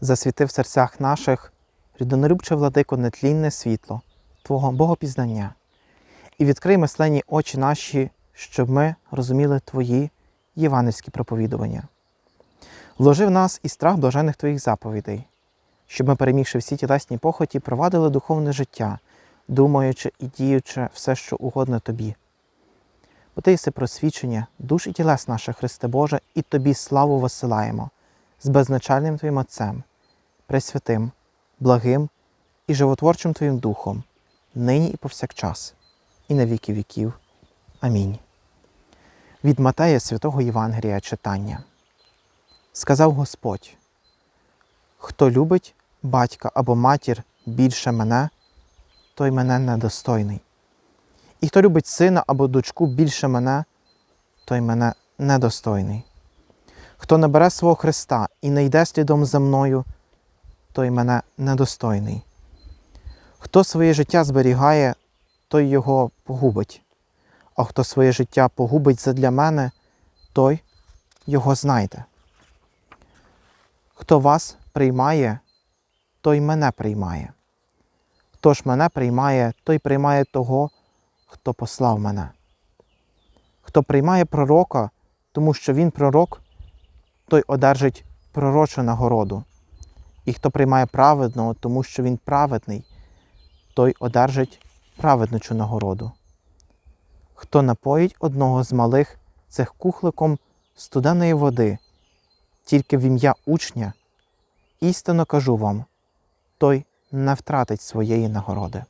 засвіти в серцях наших, людинолюбче владико, нетлінне світло Твого Богопізнання, і відкрий мисленні очі наші, щоб ми розуміли Твої євангельські проповідування. Вложи в нас і страх блажених Твоїх заповідей, щоб ми, перемігши всі тілесні похоті, провадили духовне життя, думаючи і діючи все, що угодно Тобі. Бо Ти єси просвічення душ і тілес наших, Христе Боже, і Тобі славу висилаємо з безначальним Твоїм Отцем, Пресвятим, благим і животворчим Твоїм Духом, нині і повсякчас, і на віки віків. Амінь. Від Матея святого Євангелія читання. Сказав Господь: Хто любить батька або матір більше мене, той мене недостойний. І хто любить сина або дочку більше мене, той мене недостойний. Хто не бере свого Христа і не йде слідом за мною, той мене недостойний. Хто своє життя зберігає, той його погубить, а хто своє життя погубить задля мене, той його знайде. Хто вас приймає, той мене приймає. Хто ж мене приймає, той приймає того, хто послав мене. Хто приймає пророка, тому що він пророк, той одержить пророчу нагороду. І хто приймає праведного, тому що він праведний, той одержить праведничу нагороду. Хто напоїть одного з малих цих кухликом студеної води, тільки в ім'я учня, істинно кажу вам, той не втратить своєї нагороди.